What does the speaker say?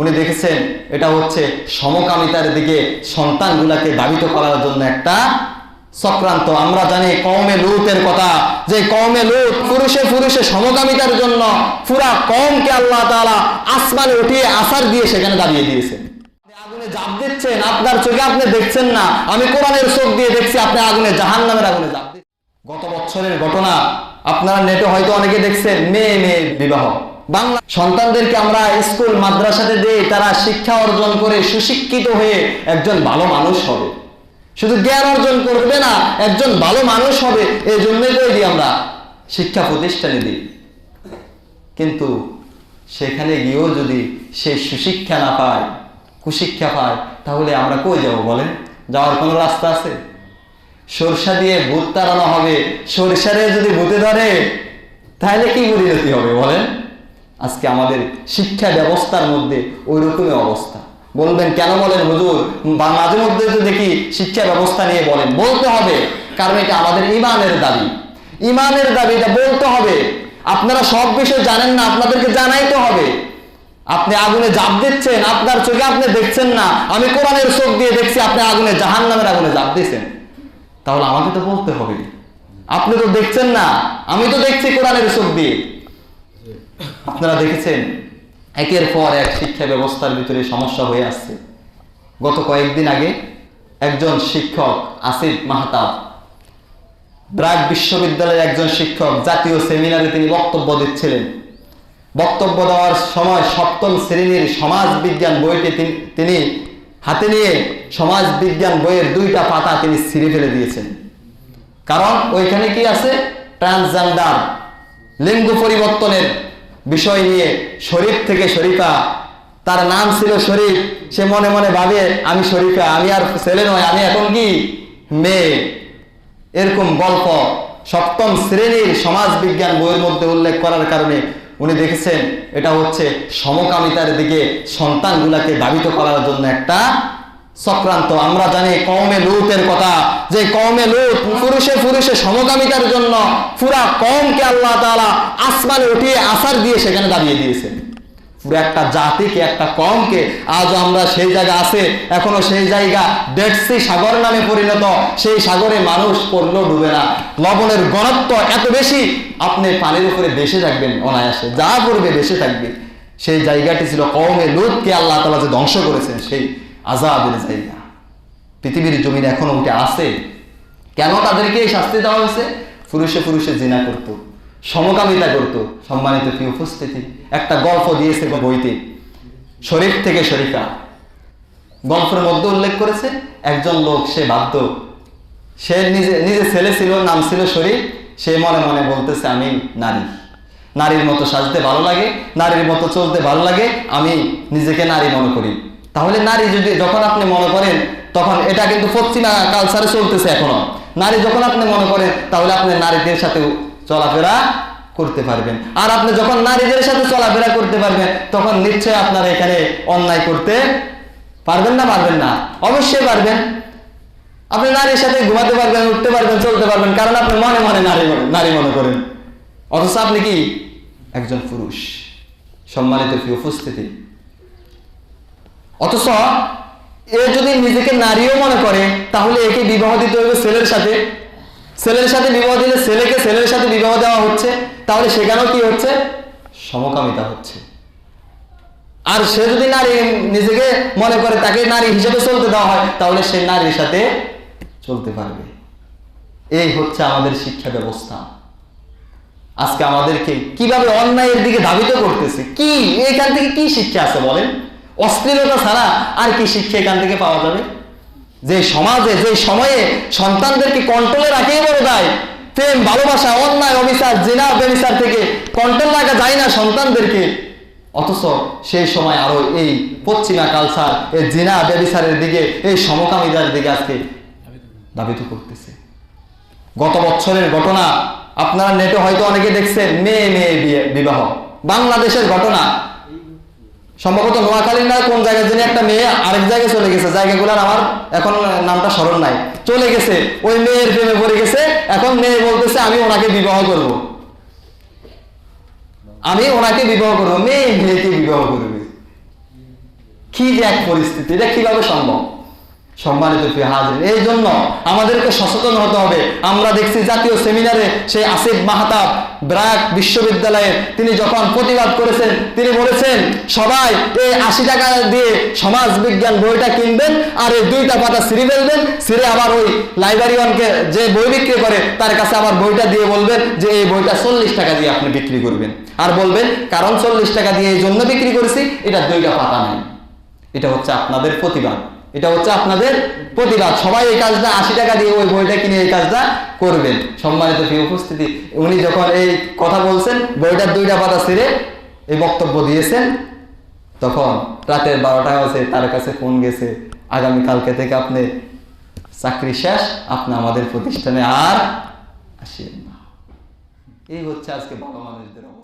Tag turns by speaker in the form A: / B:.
A: উনি দেখেছেন, এটা হচ্ছে সমকামিতার দিকে সন্তানগুলাকে দাবিত করার জন্য একটা চক্রান্ত। আমরা জানি কওমে লুতের কথা, যে কওমে লুত পুরুষে পুরুষে সমকামিতার জন্য পুরা কমকে আল্লাহ তাআলা আসমানে উঠিয়ে আসার দিয়ে সেখানে দাঁড়িয়ে দিয়েছেন আগুনে জাপ দিচ্ছেন, আপনার চোখে আপনি দেখছেন না, আমি কোরআনের চোখ দিয়ে দেখছি আপনি আগুনে জাহান্নামের আগুনে জাপ গত বছরের ঘটনা, আপনারা নেটে হয়তো অনেকে দেখছেন, মেয়ে মেয়ে বিবাহ। বাংলা সন্তানদেরকে আমরা স্কুল, মাদ্রাসাতে দিই তারা শিক্ষা অর্জন করে সুশিক্ষিত হয়ে একজন ভালো মানুষ হবে। শুধু জ্ঞান অর্জন করবে না, একজন ভালো মানুষ হবে, এই জন্যই করে দিই আমরা শিক্ষা প্রতিষ্ঠানে দিই। কিন্তু সেখানে গিয়েও যদি সে সুশিক্ষা না পায়, কুশিক্ষা পায়, তাহলে আমরা কই যাব বলেন? যাওয়ার কোনো রাস্তা আছে? সরষা দিয়ে ভূত তাড়ানো হবে, সরষারে যদি ভূতে ধরে, তাহলে কি পরিণতি হবে বলেন? আজকে আমাদের শিক্ষা ব্যবস্থার মধ্যে ওই রকমই অবস্থা। বলবেন, কেন বলেন হুজুর? বা মাঝে মধ্যে দেখি শিক্ষা ব্যবস্থা নিয়ে বলেন, বলতে হবে। কারণ এটা আমাদের ইমানের দাবি। ইমানের দাবি, এটা বলতে হবে। আপনারা সব বিষয় জানেন না, আপনাদেরকে জানাইতে হবে। আপনি আগুনে জাপ দিচ্ছেন, আপনার চোখে আপনি দেখছেন না। আমি কোরআনের চোখ দিয়ে দেখছি, আপনি আগুনে জাহান নামের আগুনে জাপ দিচ্ছেন তাহলে আমাকে তো বলতে হবে। আপনি তো দেখছেন না, আমি তো দেখছি কোরআনের চোখ দিয়ে। আপনারা দেখেছেন, একের পর এক শিক্ষা ব্যবস্থার ভিতরে সমস্যা হয়ে আসছে। গত কয়েকদিন আগে একজন শিক্ষক, আসিফ মাহতাব, ব্রাক বিশ্ববিদ্যালয়ের একজন শিক্ষক জাতীয় সেমিনারে তিনি বক্তব্য দিচ্ছিলেন। বক্তব্য দেওয়ার সময় সপ্তম শ্রেণির সমাজ বিজ্ঞান বইটি তিনি- তিনি হাতে নিয়ে সমাজ বিজ্ঞান বইয়ের দুইটা পাতা তিনি ছিঁড়ে ফেলে দিয়েছেন। কারণ ওইখানে কি আছে? ট্রান্সজেন্ডার, লিঙ্গ পরিবর্তনের বিষয় নিয়ে শরীফ থেকে শরীফা, তার নাম ছিল শরীফ। সে মনে মনে ভাবে, আমি শরীফা, আমি আর ছেলে নয়, আমি এখন কি? মেয়ে। এরকম গল্প সপ্তম শ্রেণির সমাজ বিজ্ঞান বইয়ের মধ্যে উল্লেখ করার কারণে উনি দেখেছেন, এটা হচ্ছে সমকামিতার দিকে সন্তানগুলাকে দাবিত করার জন্য একটা চক্রান্ত আমরা জানি কওমে লুতের কথা। যে কওমে লুত পুরুষে পুরুষে সমকামিতার জন্য পুরা কমকে আল্লাহ তাআলা আসমানে উঠিয়ে আসার দিয়ে সেখানে দাঁড়িয়ে দিয়েছেন পুরো একটা জাতিকে, একটা কমকে আজ আমরা সেই জায়গা আছে, এখনও সেই জায়গা ডেডসি সাগর নামে পরিণত, সেই সাগরে মানুষ পড়লেও ডুবে না। লবণের গণত্ব এত বেশি, আপনি পানির উপরে বেসে থাকবেন অনায়াসে, যা পড়বে বেসে থাকবে। সেই জায়গাটি ছিল কমে লুতকে আল্লাহ তালা যে ধ্বংস করেছেন, সেই আজাদের জায়গা। পৃথিবীর জমিন এখনও উঠে আছে। কেন তাদেরকে এই শাস্তি দেওয়া হয়েছে? পুরুষে পুরুষে জিনা করত, সমকামিতা করত, সম্মানিত কি উপস্থিতি, একটা গল্প দিয়েছে বইতে। শরীফ থেকে শরীফা। গল্পের মধ্যে উল্লেখ করেছে, একজন লোক, সে বাধ্য। সে নিজে নিজে ছেলে ছিল, নাম ছিল শরীফ। সে মনে মনে বলতেছে, আমি নারী। নারীর মতো সাজতে ভালো লাগে, নারীর মতো চলতে ভালো লাগে, আমি নিজেকে নারী মনে করি। তাহলে নারী যদি যখন আপনি মনে করেন, তখন এটা কিন্তু পশ্চিমা কালচারে চলতেছে এখনও। নারী যখন আপনি মনে করেন, তাহলে আপনি নারীদের সাথে চলাফেরা করতে পারবেন। আর আপনি যখন নারীদের সাথে চলাফেরা করতে পারবেন, তখন নিশ্চয় আপনারা এখানে অন্যায় করতে পারবেন না পারবেন না? অবশ্যই পারবেন। আপনি নারীর সাথে ঘুমাতে পারবেন, উঠতে পারবেন, চলতে পারবেন, কারণ আপনি মনে মনে নারী নারী মনে করেন। অথচ আপনি কি? একজন পুরুষ। সম্মানিত কি উপস্থিতি অথচ এ যদি নিজেকে নারীও মনে করে, তাহলে একে বিবাহ দিতে হবে ছেলের সাথে। ছেলের সাথে বিবাহ দিলে ছেলেকে ছেলের সাথে বিবাহ দেওয়া হচ্ছে, তাহলে সেখানেও কি হচ্ছে? সমকামিতা হচ্ছে। আর সে যদি নারী নিজেকে মনে করে, তাকে নারী হিসেবে চলতে দেওয়া হয়, তাহলে সে নারীর সাথে চলতে পারবে। এই হচ্ছে আমাদের শিক্ষা ব্যবস্থা। আজকে আমাদেরকে কীভাবে অন্যায়ের দিকে ধাবিত করতেছে? কি? এখান থেকে কি শিক্ষা আছে বলেন? অশ্লীলতা ছাড়া আর কি শিক্ষা এখান থেকে পাওয়া যাবে? যে সমাজে, যে সময়ে সন্তানদেরকে কন্ট্রোলে রাখেই বড় দায়। প্রেম, ভালোবাসা, অন্যায়, অবিচার, জেনা, বেবিচার থেকে কন্ট্রোল রাখা যায় না সন্তানদেরকে। অথচ সেই সময় আরও এই পশ্চিমা কালচার এই জিনা, বেবিচারের দিকে, এই সমকামিতার দিকে আজকে দাবিত করতেছে। গত বছরের ঘটনা আপনারা নেটে হয়তো অনেকে দেখছেন, মেয়ে মেয়ে বিয়ে, বিবাহ। বাংলাদেশের ঘটনা সম্ভবত নোয়াখালীর না কোন জায়গায় জন্য একটা মেয়ে আরেক জায়গায় চলে গেছে, জায়গাগুলোর আমার এখন নামটা স্মরণ নাই। চলে গেছে, ওই মেয়ের প্রেমে পড়ে গেছে, এখন মেয়ে বলতেছে, আমি ওনাকে বিবাহ করব। আমি ওনাকে বিবাহ করব, মেয়ে মেয়েকে বিবাহ করবে। কি যে এক পরিস্থিতি, এটা কীভাবে সম্ভব? সম্মানিত হাজির এই জন্য আমাদেরকে সচেতন হতে হবে। আমরা দেখছি জাতীয় সেমিনারে সেই আসিফ মাহতাব ব্র্যাক বিশ্ববিদ্যালয়ের তিনি যখন প্রতিবাদ করেছেন, তিনি বলেছেন, সবাই এই আশি টাকা দিয়ে সমাজ বিজ্ঞান বইটা কিনবেন আর এই দুইটা পাতা ছিঁড়ে ফেলবেন ছিঁড়ে আবার ওই লাইব্রেরিয়ানকে যে বই বিক্রি করে, তার কাছে আবার বইটা দিয়ে বলবেন যে এই বইটা চল্লিশ টাকা দিয়ে আপনি বিক্রি করবেন। আর বলবেন, কারণ চল্লিশ টাকা দিয়ে এই জন্য বিক্রি করেছি, এটা দুইটা পাতা নাই। এটা হচ্ছে আপনাদের প্রতিবাদ। এটা হচ্ছে আপনাদের প্রতিবাদ। সবাই এই কাজটা আশি টাকা দিয়ে ওই বইটা কিনে এই কাজটা করবেন। সম্মানিত উপস্থিতি, উনি যখন এই কথা বলছেন, বইটার দুইটা পাতা ছিঁড়ে এই বক্তব্য দিয়েছেন, তখন রাতের বারোটা হয়েছে তার কাছে ফোন গেছে, আগামী কালকে থেকে আপনি চাকরি শেষ, আপনি আমাদের প্রতিষ্ঠানে আর আসেন না। এই হচ্ছে আজকে ভালো মানুষদের অবস্থা।